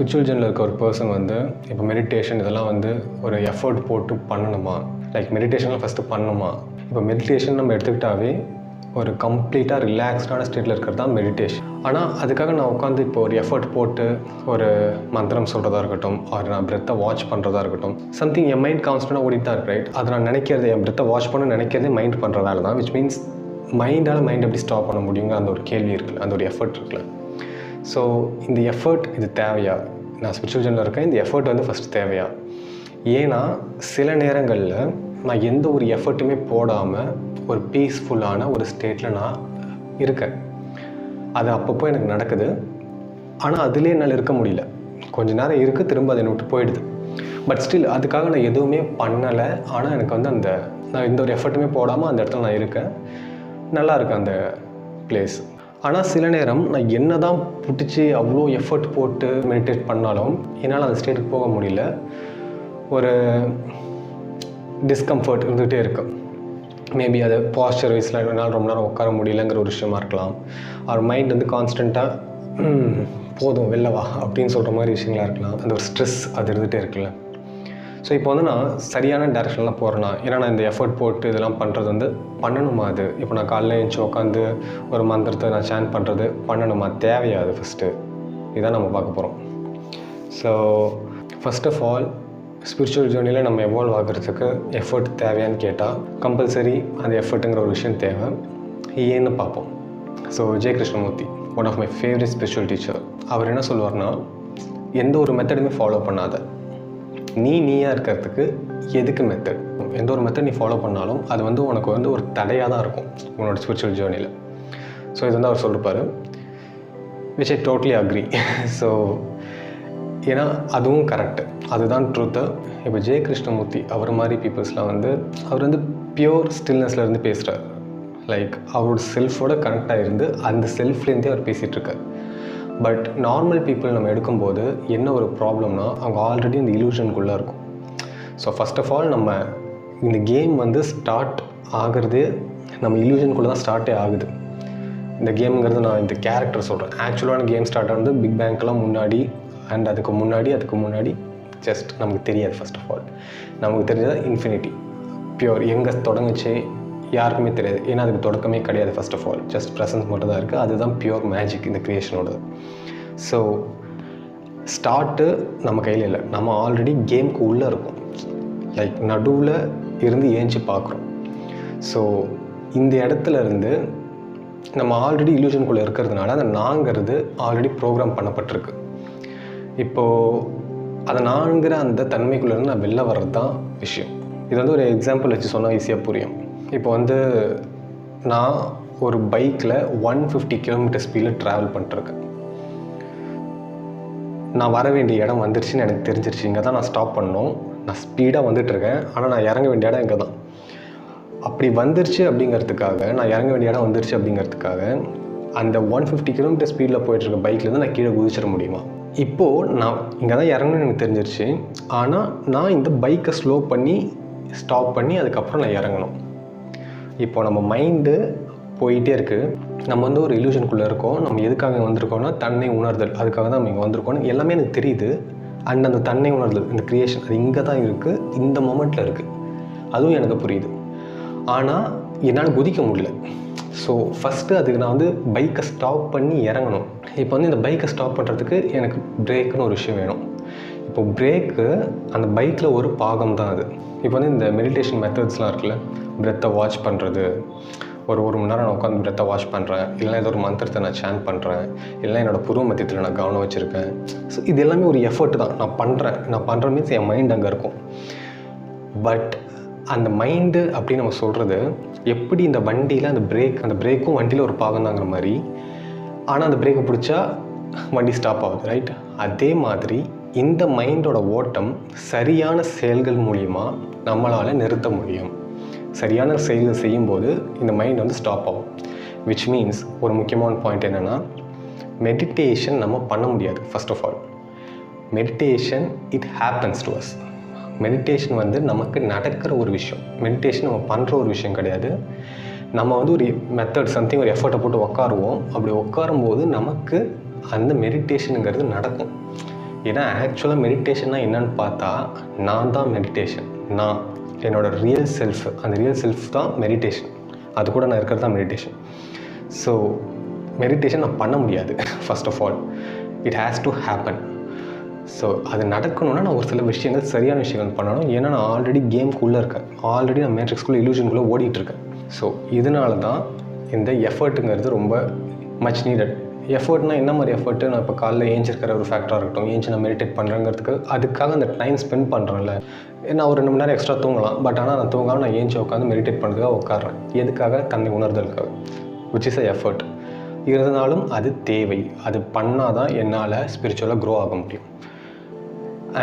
Spiritual ஜெனில் இருக்க ஒரு person வந்து இப்போ மெடிடேஷன் இதெல்லாம் வந்து ஒரு எஃபர்ட் போட்டு பண்ணணுமா? லைக் மெடிடேஷன்லாம் ஃபஸ்ட்டு பண்ணணுமா இப்போ மெடிடேஷன் நம்ம எடுத்துக்கிட்டாவே ஒரு கம்ப்ளீட்டாக ரிலாக்ஸ்டான ஸ்டேட்டில் இருக்கிறது தான் மெடிடேஷன் ஆனால் அதுக்காக நான் உட்காந்து இப்போ ஒரு எஃபர்ட் போட்டு ஒரு மந்திரம் சொல்கிறதா இருக்கட்டும் ஆர் நான் பிரெத்தை வாட்ச் பண்ணுறதா இருக்கட்டும் சம்திங் என் மைண்ட் கான்ஸ்டன்டாக ஓடிட்டு தான் இருக்கு ரைட் அதை நான் நினைக்கிறது என் பிரெத்தை வாட்ச் பண்ண நினைக்கிறதே மைண்ட் பண்ணுறதால தான் விச் மீன்ஸ் மைண்டால் மைண்ட் எப்படி ஸ்டாப் பண்ண முடியுங்க அந்த ஒரு கேள்வி இருக்குல்ல அந்த ஒரு எஃபர்ட் இருக்குல்ல. ஸோ இந்த எஃபர்ட் இது தேவையா? நான் ஸ்பிரிச்சுவல் இருக்கேன் இந்த எஃபர்ட் வந்து ஃபஸ்ட் தேவையா? ஏன்னா சில நேரங்களில் நான் எந்த ஒரு எஃபர்ட்டுமே போடாமல் ஒரு பீஸ்ஃபுல்லான ஒரு ஸ்டேட்டில் நான் இருக்கேன். அது அப்பப்போ எனக்கு நடக்குது. ஆனால் அதுலேயே என்னால் இருக்க முடியல. கொஞ்ச நேரம் இருக்குது திரும்ப அதை என்னை விட்டு போயிடுது. பட் ஸ்டில் அதுக்காக நான் எதுவுமே பண்ணலை. ஆனால் எனக்கு வந்து அந்த நான் எந்த ஒரு எஃபர்ட்டுமே போடாமல் அந்த இடத்துல நான் இருக்கேன். நல்லா இருக்கு அந்த பிளேஸ் ஆனால் சில நேரம் நான் என்ன தான் பிடிச்சி அவ்வளோ எஃபர்ட் போட்டு மெடிடேட் பண்ணாலும் என்னால் அந்த ஸ்டேட்டுக்கு போக முடியல. ஒரு டிஸ்கம்ஃபர்ட் இருந்துகிட்டே இருக்கும் மேபி அது பாஸ்டர் வைஸில் என்னால் ரொம்ப நேரம் உட்கார முடியலங்கிற ஒரு விஷயமா இருக்கலாம். அவர் மைண்ட் வந்து கான்ஸ்டண்ட்டாக போதும் வெளில வா அப்படின்னு சொல்கிற மாதிரி விஷயங்களா இருக்கலாம். அந்த ஒரு ஸ்ட்ரெஸ் அது இருந்துகிட்டே இருக்குல்ல. ஸோ இப்போ வந்து நான் சரியான டேரெக்ஷனில் போகிறேன்னா ஏன்னா நான் இந்த எஃபர்ட் போட்டு இதெல்லாம் பண்ணுறது வந்து பண்ணணுமா அது? இப்போ நான் காலைல எழுந்துச்சி உட்காந்து ஒரு மந்திரத்தை நான் சேன் பண்ணுறது பண்ணணுமா? தேவையா அது ஃபஸ்ட்டு இதுதான் நம்ம பார்க்க போகிறோம் so first of all spiritual ஜேர்னியில் நம்ம எவால்வ் ஆகிறதுக்கு எஃபர்ட் தேவையான்னு கேட்டால் கம்பல்சரி அந்த எஃபர்ட்டுங்கிற ஒரு விஷயம் தேவை. ஏன்னு பார்ப்போம். So Jaya Krishnamurti one of my favourite spiritual teacher அவர் என்ன சொல்லுவார்னா எந்த ஒரு மெத்தடுமே ஃபாலோ பண்ணாத. நீ நீயாக இருக்கிறதுக்கு எதுக்கு மெத்தட் எந்த ஒரு மெத்தட் நீ ஃபாலோ பண்ணாலும் அது வந்து உனக்கு வந்து ஒரு தடையாக தான் இருக்கும் உன்னோட ஸ்பிரிச்சுவல் ஜேர்னியில் ஸோ இது வந்து அவர் சொல்லிருப்பார். Which I totally agree so ஏன்னா அதுவும் கரெக்டு அதுதான் ட்ரூத்து இப்போ ஜெய கிருஷ்ணமூர்த்தி அவர் மாதிரி பீப்புள்ஸ்லாம் வந்து அவர் வந்து பியோர் ஸ்டில்னஸ்லேருந்து பேசுகிறார் லைக் அவரோட செல்ஃபோட கனெக்டாக இருந்து அந்த செல்ஃப்லேருந்தே அவர் பேசிகிட்டு இருக்கார். பட் நார்மல் பீப்புள் நம்ம எடுக்கும்போது என்ன ஒரு ப்ராப்ளம்னா அவங்க ஆல்ரெடி இந்த இலூஷனுக்குள்ளே இருக்கும். ஸோ ஃபஸ்ட் ஆஃப் ஆல் நம்ம இந்த கேம் வந்து ஸ்டார்ட் ஆகிறது நம்ம இலூஷனுக்குள்ளே தான் ஸ்டார்ட்டே ஆகுது. இந்த கேமுங்கிறது நான் இந்த கேரக்டர் சொல்கிறேன் ஆக்சுவலான கேம் ஸ்டார்ட் ஆனது பிக் பேங்க்லாம் முன்னாடி அண்ட் அதுக்கு முன்னாடி அதுக்கு முன்னாடி ஜஸ்ட் நமக்கு தெரியாது ஃபர்ஸ்ட் ஆஃப் ஆல் நமக்கு தெரிஞ்சது இன்ஃபினிட்டி பியூர் எங்கே தொடங்குச்சு யாருக்குமே தெரியாது. ஏன்னா அதுக்கு தொடக்கமே கிடையாது first of all just presence மட்டும் தான் இருக்குது அதுதான் பியூர் மேஜிக் இந்த க்ரியேஷனோடது ஸோ ஸ்டார்ட்டு நம்ம கையில் இல்லை. நம்ம ஆல்ரெடி கேமுக்கு உள்ளே இருக்கோம். லைக் நடுவில் இருந்து ஏஞ்சி பார்க்குறோம் ஸோ இந்த இடத்துல இருந்து நம்ம ஆல்ரெடி இல்யூஷனுக்குள்ளே இருக்கிறதுனால அந்த நாங்கிறது ஆல்ரெடி ப்ரோக்ராம் பண்ணப்பட்டிருக்கு. இப்போது அதை நான்கிற அந்த தன்மைக்குள்ளேருந்து நான் வெளில வர்றது தான் விஷயம். இது வந்து ஒரு எக்ஸாம்பிள் வச்சு சொன்னால் ஈஸியாக புரியும். இப்போ வந்து நான் ஒரு பைக்கில் ஒன் ஃபிஃப்டி கிலோமீட்டர் ஸ்பீடில் ட்ராவல் பண்ணிட்டுருக்கேன். நான் வர வேண்டிய இடம் வந்துருச்சுன்னு எனக்கு தெரிஞ்சிருச்சு. இங்கே தான் நான் ஸ்டாப் பண்ணோம். நான் ஸ்பீடாக வந்துட்டுருக்கேன். ஆனால் நான் இறங்க வேண்டிய இடம் இங்கே தான். அப்படி வந்துருச்சு அப்படிங்கிறதுக்காக நான் இறங்க வேண்டிய இடம் வந்துருச்சு அப்படிங்கிறதுக்காக அந்த ஒன் ஃபிஃப்டி கிலோமீட்டர் ஸ்பீடில் போயிட்டுருக்க பைக்லேருந்து நான் கீழே குதிச்சிட முடியுமா? இப்போது நான் இங்கே தான் இறங்கணும்னு எனக்கு தெரிஞ்சிருச்சு. ஆனால் நான் இந்த பைக்கை ஸ்லோ பண்ணி ஸ்டாப் பண்ணி அதுக்கப்புறம் நான் இறங்கணும். இப்போ நம்ம மைண்டு போயிட்டே இருக்குது நம்ம வந்து ஒரு இல்யூஷனுக்குள்ளே இருக்கோம். நம்ம எதுக்காக வந்திருக்கோம்னா தன்னை உணர்தல். அதுக்காக தான் நம்ம இங்கே வந்திருக்கோம் எல்லாமே எனக்கு தெரியுது. அண்ட் அந்த தன்னை உணர்தல் இந்த க்ரியேஷன் அது இங்கே தான் இருக்குது இந்த மொமெண்ட்டில் இருக்குது அதுவும் எனக்கு புரியுது. ஆனால் என்னால் குதிக்க முடியல. ஸோ ஃபஸ்ட்டு அதுக்கு நான் வந்து பைக்கை ஸ்டாப் பண்ணி இறங்கணும். இப்போ வந்து இந்த பைக்கை ஸ்டாப் பண்ணுறதுக்கு எனக்கு பிரேக்குன்னு ஒரு விஷயம் வேணும். இப்போ பிரேக்கு அந்த பைக்கில் ஒரு பாகம் தான் அது. இப்போ வந்து இந்த மெடிடேஷன் மெத்தட்ஸ்லாம் இருக்குல்ல பிரெத்தை வாட்ச் பண்ணுறது ஒரு ஒரு மணி நேரம் நான் உட்காந்து பிரெத்தை வாஷ் பண்ணுறேன் இல்லைனா ஏதோ ஒரு மந்திரத்தை நான் சேன் பண்ணுறேன் இல்லைனா என்னோடய புருவ மத்தியத்தில் நான் கவனம் வச்சுருக்கேன். ஸோ இது எல்லாமே ஒரு எஃபர்ட் தான். நான் பண்ணுறேன் நான் பண்ணுற மீன்ஸ் என் மைண்ட் அங்கே இருக்கும். பட் அந்த மைண்டு அப்படின்னு நம்ம சொல்கிறது எப்படி இந்த வண்டியில் அந்த பிரேக் அந்த பிரேக்கும் வண்டியில் ஒரு பாகம் தாங்கிற மாதிரி ஆனால் அந்த பிரேக்கை பிடிச்சா வண்டி ஸ்டாப் ஆகுது ரைட் அதே மாதிரி இந்த மைண்டோட ஓட்டம் சரியான செயல்கள் மூலிமா நம்மளால் நிறுத்த முடியும். சரியான செயல்கள் செய்யும்போது இந்த மைண்ட் வந்து ஸ்டாப் ஆகும். விச் மீன்ஸ் ஒரு முக்கியமான பாயிண்ட் என்னென்னா மெடிடேஷன் நம்ம பண்ண முடியாது first of all meditation it happens to us meditation வந்து நமக்கு நடக்கிற ஒரு விஷயம். மெடிடேஷன் நம்ம பண்ணுற ஒரு விஷயம் கிடையாது. நம்ம வந்து ஒரு மெத்தட் சம்திங் ஒரு எஃபர்ட்டை போட்டு உட்காருவோம் அப்படி உட்காரும்போது நமக்கு அந்த மெடிடேஷனுங்கிறது நடக்கும். ஏன்னா ஆக்சுவலாக மெடிடேஷன்னா என்னன்னு பார்த்தா நான் தான் மெடிடேஷன் நான் என்னோட ரியல் செல்ஃப் அந்த ரியல் செல்ஃப் தான் மெடிடேஷன் அது கூட நான் இருக்கிறது தான் மெடிடேஷன் ஸோ மெடிடேஷன் நான் பண்ண முடியாது first of all it has to happen so அது நடக்கணும்னா நான் ஒரு சில விஷயங்கள் சரியான விஷயங்கள் பண்ணணும். ஏன்னா நான் ஆல்ரெடி கேம்க்குள்ளே இருக்கேன். ஆல்ரெடி நான் மேட்ரிக்ஸ்குள்ளே இலூஷனுக்குள்ளே ஓடிட்டுருக்கேன் ஸோ இதனால தான் இந்த எஃபர்ட்டுங்கிறது ரொம்ப மச் நீடட் எஃபர்ட்னா என்ன மாதிரி எஃபர்ட்டு? நான் இப்போ காலைல ஏஞ்சிருக்கிற ஒரு ஃபேக்டராக இருக்கட்டும் ஏஞ்சி நான் மெடிடேட் பண்ணுறேங்கிறதுக்கு அதுக்காக அந்த டைம் ஸ்பெண்ட் பண்ணுறேன்ல நான் ஒரு ரெண்டு மணி நேரம் எக்ஸ்ட்ரா தூங்கலாம். பட் ஆனால் நான் தூங்காமல் நான் ஏஞ்சி உட்காந்து மெடிடேட் பண்ணுறதுக்காக உட்காடுறேன் எதுக்காக? தன்னை உணர்தலுக்காக. விச் இஸ் அ எஃபர்ட் இருந்தாலும் அது தேவை. அது பண்ணால் தான் என்னால் ஸ்பிரிச்சுவலாக க்ரோ ஆக முடியும்.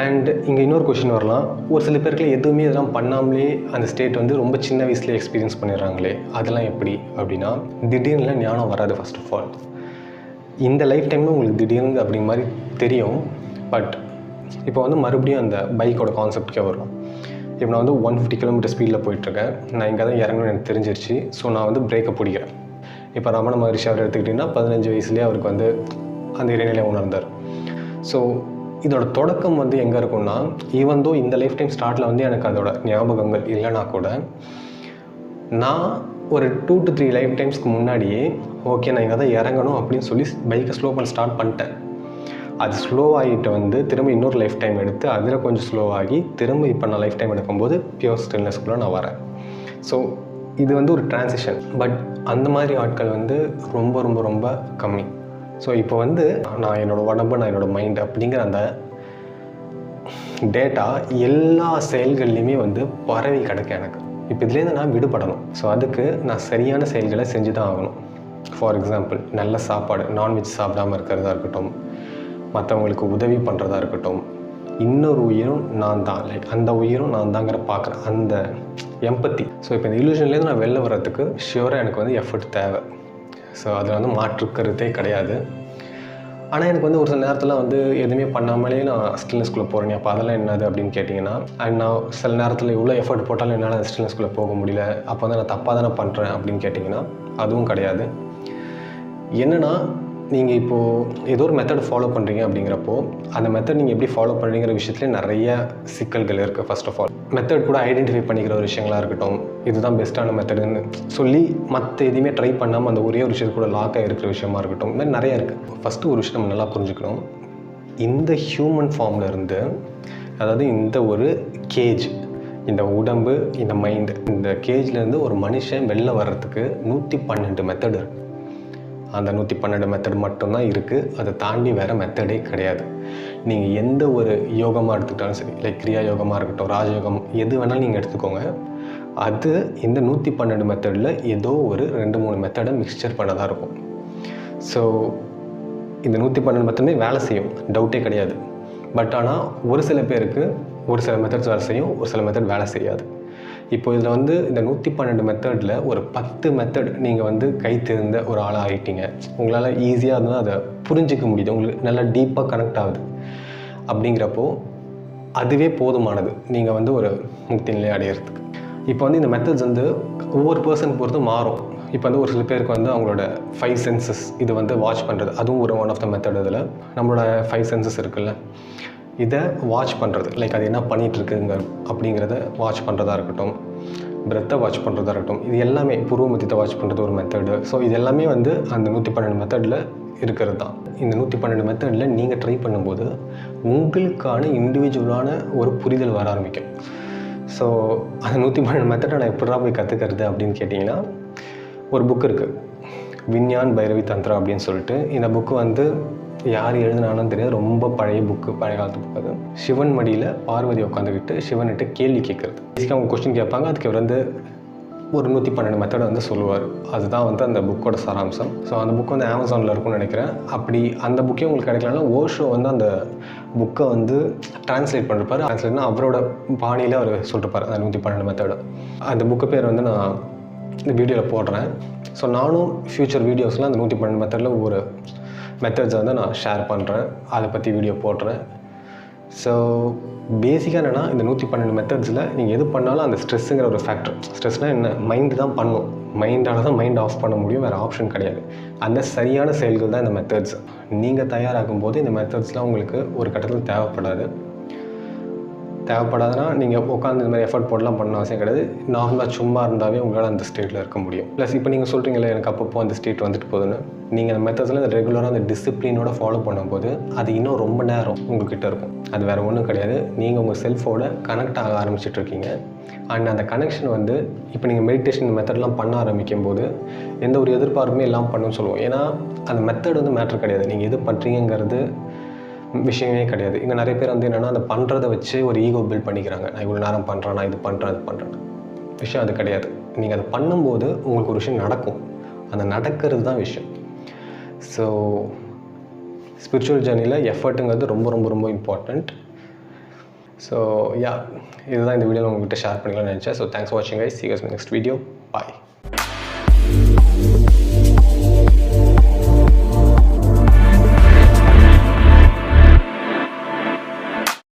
அண்ட் இங்கே இன்னொரு கொஷின் வரலாம். ஒரு சில பேருக்கு எதுவுமே இதெல்லாம் பண்ணாமலே அந்த ஸ்டேட் வந்து ரொம்ப சின்ன வயசுலேயே எக்ஸ்பீரியன்ஸ் பண்ணிடுறாங்களே. அதெல்லாம் எப்படி? அப்படின்னா திடீர்னு ஞானம் வராது ஃபர்ஸ்ட் ஆஃப் ஆல் இந்த லைஃப் டைமில் உங்களுக்கு திடீர்னு அப்படி மாதிரி தெரியும். பட் இப்போ வந்து மறுபடியும் அந்த பைக்கோட கான்செப்ட்கே வரும். இப்போ நான் வந்து ஒன் ஃபிஃப்டி கிலோமீட்டர் ஸ்பீடில் போயிட்டுருக்கேன். நான் இங்கே தான் இறங்கணும்னு எனக்கு தெரிஞ்சிருச்சு. ஸோ நான் வந்து பிரேக்கை பிடிக்கிறேன். இப்போ ரமண மகரிஷி அவர் எடுத்துக்கிட்டிங்கன்னா பதினஞ்சு வயசுலேயே அவருக்கு வந்து அந்த இடைநிலை உணர்ந்தார். ஸோ இதோட தொடக்கம் வந்து எங்கே இருக்கும்னா ஈவன் தோ இந்த லைஃப் டைம் ஸ்டார்ட்டில் வந்து எனக்கு அதோட ஞாபகங்கள் இல்லைனா கூட நான் ஒரு டூ டு த்ரீ லைஃப் டைம்ஸ்க்கு முன்னாடியே ஓகே நான் இங்கே தான் இறங்கணும் அப்படின்னு சொல்லி பைக்கை ஸ்லோ பண்ண ஸ்டார்ட் பண்ணிட்டேன். அது ஸ்லோ ஆகிட்டு வந்து திரும்ப இன்னொரு லைஃப் டைம் எடுத்து அதில் கொஞ்சம் ஸ்லோ ஆகி திரும்ப இப்போ நான் லைஃப் டைம் எடுக்கும்போது பியூர் ஸ்டில்னஸ்க்குள்ளே நான் வரேன். ஸோ இது வந்து ஒரு டிரான்சிஷன் பட் அந்த மாதிரி ஆட்கள் வந்து ரொம்ப ரொம்ப ரொம்ப கம்மி. ஸோ இப்போ வந்து நான் என்னோடய உடம்பு நான் என்னோடய மைண்ட் அப்படிங்கிற அந்த டேட்டா எல்லா செயல்கள்லையுமே வந்து பரவி கிடக்கு எனக்கு. இப்போ இதுலேருந்து நான் விடுபடணும். ஸோ அதுக்கு நான் சரியான செயல்களை செஞ்சு தான் ஆகணும். ஃபார் எக்ஸாம்பிள் நல்ல சாப்பாடு நான்வெஜ் சாப்பிடாம இருக்கிறதா இருக்கட்டும் மற்றவங்களுக்கு உதவி பண்ணுறதா இருக்கட்டும் இன்னொரு உயிரும் நான் தான். லைக் அந்த உயிரும் நான் தாங்கிற பார்க்குற அந்த எம்பத்தி ஸோ இப்போ இந்த இலூஷன்லேருந்து நான் வெளில வர்றதுக்கு ஷியூராக எனக்கு வந்து எஃபர்ட் தேவை. ஸோ அதில் வந்து மாற்றுக்கருத்தே கிடையாது. ஆனால் எனக்கு வந்து ஒரு சில நேரத்தில் வந்து எதுவுமே பண்ணாமலே நான் ஸ்டில்னஸ்குள்ளே போகிறேன் அப்போ அதெல்லாம் என்னது அப்படின்னு கேட்டிங்கன்னா அண்ட் நான் சில நேரத்தில் இவ்வளோ எஃபர்ட் போட்டாலும் என்னால் அந்த ஸ்டில்னஸ்குள்ளே போக முடியல. அப்போ வந்து நான் தப்பாக தானே பண்ணுறேன் அப்படின்னு கேட்டிங்கன்னா அதுவும் கிடையாது. என்னென்னா நீங்கள் இப்போது ஏதோ ஒரு மெத்தட் ஃபாலோ பண்ணுறீங்க அப்படிங்கிறப்போ அந்த மெத்தட் நீங்கள் எப்படி ஃபாலோ பண்ணுறீங்கிற விஷயத்துலேயே நிறைய சிக்கல்கள் இருக்குது ஃபர்ஸ்ட் ஆஃப் ஆல் மெத்தட் கூட ஐடென்டிஃபை பண்ணிக்கிற ஒரு விஷயங்களாக இருக்கட்டும் இதுதான் பெஸ்ட்டான மெத்தடுன்னு சொல்லி மற்ற எதையுமே ட்ரை பண்ணாமல் அந்த ஒரே ஒரு விஷயத்து கூட லாக் இருக்கிற விஷயமா இருக்கட்டும் இந்த மாதிரி நிறைய இருக்குது ஃபஸ்ட்டு ஒரு விஷயம் நம்ம நல்லா புரிஞ்சுக்கணும். இந்த ஹியூமன் ஃபார்மில் இருந்து அதாவது இந்த ஒரு கேஜ் இந்த உடம்பு இந்த மைண்டு இந்த கேஜ்லேருந்து ஒரு மனுஷன் வெளில வர்றதுக்கு நூற்றி பன்னெண்டு மெத்தட் இருக்குது அந்த நூற்றி பன்னெண்டு மெத்தட் மட்டும்தான் இருக்குது அதை தாண்டி வேறு மெத்தடே கிடையாது. நீங்கள் எந்த ஒரு யோகமாக எடுத்துக்கிட்டாலும் சரி லைக் கிரியா யோகமாக இருக்கட்டும் ராஜயோகம் எது வேணாலும் நீங்கள் எடுத்துக்கோங்க. அது இந்த நூற்றி பன்னெண்டு மெத்தடில் ஏதோ ஒரு ரெண்டு மூணு மெத்தடை மிக்சர் பண்ணதாக இருக்கும். ஸோ இந்த நூற்றி பன்னெண்டு மெத்தடுமே வேலை செய்யும். டவுட்டே கிடையாது. பட் ஆனால் ஒரு சில பேருக்கு ஒரு சில மெத்தட்ஸ் வேலை செய்யும் ஒரு சில மெத்தட் வேலை செய்யாது. இப்போ இதில் வந்து இந்த நூற்றி பன்னெண்டு மெத்தடில் ஒரு பத்து மெத்தட் நீங்கள் வந்து கை தெரிந்த ஒரு ஆளாக ஆகிட்டீங்க உங்களால் ஈஸியாக இருந்தால் அதை புரிஞ்சிக்க முடியுது. உங்களுக்கு நல்லா டீப்பாக கனெக்ட் ஆகுது. அப்படிங்கிறப்போ அதுவே போதுமானது. நீங்கள் வந்து ஒரு முக்தி நிலை அடையிறதுக்கு. இப்போ வந்து இந்த மெத்தட்ஸ் வந்து ஒவ்வொரு பர்சன் பொறுத்து மாறும். இப்போ வந்து ஒரு சில பேருக்கு வந்து அவங்களோட ஃபைவ் சென்சஸ் இது வந்து வாட்ச் பண்ணுறது அதுவும் ஒரு ஒன் ஆஃப் த மெத்தட் இதில். நம்மளோட ஃபைவ் சென்சஸ் இருக்குல்ல. இதை வாட்ச் பண்ணுறது லைக் அது என்ன பண்ணிகிட்ருக்குங்க அப்படிங்கிறத வாட்ச் பண்ணுறதா இருக்கட்டும். பிரெத்தை வாட்ச் பண்ணுறதா இருக்கட்டும். இது எல்லாமே பூர்வ மத்தியத்தை வாட்ச் பண்ணுறது ஒரு மெத்தடு ஸோ இது எல்லாமே வந்து அந்த நூற்றி பன்னெண்டு மெத்தடில் இருக்கிறது தான். இந்த நூற்றி பன்னெண்டு மெத்தடில் நீங்கள் ட்ரை பண்ணும்போது உங்களுக்கான இண்டிவிஜுவலான ஒரு புரிதல் வர ஆரம்பிக்கும். ஸோ அந்த நூற்றி பன்னெண்டு மெத்தடை நான் எப்படா போய் கற்றுக்கிறது அப்படின்னு கேட்டிங்கன்னா ஒரு புக் இருக்குது விஞ்ஞான் பைரவி தந்திரா அப்படின்னு சொல்லிட்டு. இந்த புக்கு வந்து யார் எழுதினாலும் தெரியாது. ரொம்ப பழைய புக்கு பழைய காலத்து புக் அது. சிவன் மடியில் பார்வதி உட்காந்துக்கிட்டு சிவன்கிட்ட கேள்வி கேட்குறது. பேசிக்காக அவங்க கொஸ்டின் கேட்பாங்க. அதுக்கு அவர் வந்து ஒரு நூற்றி பன்னெண்டு மெத்தடை வந்து சொல்லுவார். அதுதான் வந்து அந்த புக்கோட சாராம்சம். ஸோ அந்த புக் வந்து அமேசானில் இருக்கும்னு நினைக்கிறேன். அப்படி அந்த புக்கே உங்களுக்கு கிடைக்கலனா ஓஷோ வந்து அந்த புக்கை வந்து டிரான்ஸ்லேட் பண்ணிருப்பார். டிரான்ஸ்லேட்னா அவரோட பாணியில் அவர் சொல்லிருப்பார் அந்த நூற்றி பன்னெண்டு மெத்தடை அந்த புக்கு பேர் வந்து நான் இந்த வீடியோவில் போடுறேன். ஸோ நானும் ஃப்யூச்சர் வீடியோஸ்லாம் அந்த நூற்றி பன்னெண்டு மெத்தடில் ஒரு மெத்தட்ஸை வந்து நான் ஷேர் பண்ணுறேன் அதை பற்றி வீடியோ போடுறேன். ஸோ பேசிக்காக என்னென்னா இந்த நூற்றி பன்னெண்டு மெத்தட்ஸில் நீங்கள் எது பண்ணாலும் அந்த ஸ்ட்ரெஸ்ஸுங்கிற ஒரு ஃபேக்டர் ஸ்ட்ரெஸ்னால் என்ன? மைண்டு தான் பண்ணும். மைண்டால் தான் மைண்ட் ஆஃப் பண்ண முடியும். வேறு ஆப்ஷன் கிடையாது. அந்த சரியான செயல்கள் தான் இந்த மெத்தட்ஸ் நீங்கள் தயாராகும் போது இந்த மெத்தட்ஸ்லாம் உங்களுக்கு ஒரு கட்டத்தில் தேவைப்படாது. தேவைப்படாதுன்னா நீங்கள் உட்காந்து இந்த மாதிரி எஃபர்ட் போடலாம் பண்ண அவசியம் கிடையாது. நார்மலாக சும்மா இருந்தாவே உங்களால் அந்த ஸ்டேட்டில் இருக்க முடியும். ப்ளஸ் இப்போ நீங்கள் சொல்கிறீங்களே எனக்கு அப்பப்போ அந்த ஸ்டேட் வந்துட்டு போகுதுன்னு. நீங்கள் அந்த மெத்தட்ஸில் ரெகுலராக அந்த டிசிப்ளினோட ஃபாலோ பண்ணும்போது அது இன்னும் ரொம்ப நேரம் உங்ககிட்ட இருக்கும். அது வேறு ஒன்றும் கிடையாது. நீங்கள் உங்கள் செல்ஃபோட கனெக்ட் ஆக ஆரம்பிச்சிட்டு இருக்கீங்க. அண்ட் அந்த கனெக்ஷன் வந்து இப்போ நீங்கள் மெடிடேஷன் மெத்தட்லாம் பண்ண ஆரம்பிக்கும் போது எந்த ஒரு எதிர்பார்ப்புமே எல்லாம் பண்ணணும்னு சொல்லுவோம். ஏன்னா அந்த மெத்தட் வந்து மேட்ரு கிடையாது. நீங்கள் எது பண்ணுறீங்கிறது விஷயமே கிடையாது. இங்கே நிறைய பேர் வந்து என்னென்னா அந்த பண்ணுறதை வச்சு ஒரு ஈகோ பில்ட் பண்ணிக்கிறாங்க. நான் இவ்வளோ நேரம் பண்ணுறேன் நான் இது பண்ணுறேன் அது பண்ணுறேன் விஷயம் அது கிடையாது. நீங்கள் அதை பண்ணும்போது உங்களுக்கு ஒரு விஷயம் நடக்கும். அந்த நடக்கிறது தான் விஷயம். ஸோ ஸ்பிரிச்சுவல் ஜேர்னியில் எஃபர்ட்டுங்கிறது ரொம்ப ரொம்ப ரொம்ப இம்பார்ட்டண்ட் ஸோ யா இதுதான் இந்த வீடியோவில் உங்கள்கிட்ட ஷேர் பண்ணிக்கலாம்னு நினச்சேன். ஸோ தேங்க்ஸ் ஃபார் வாட்சிங் I see next video bye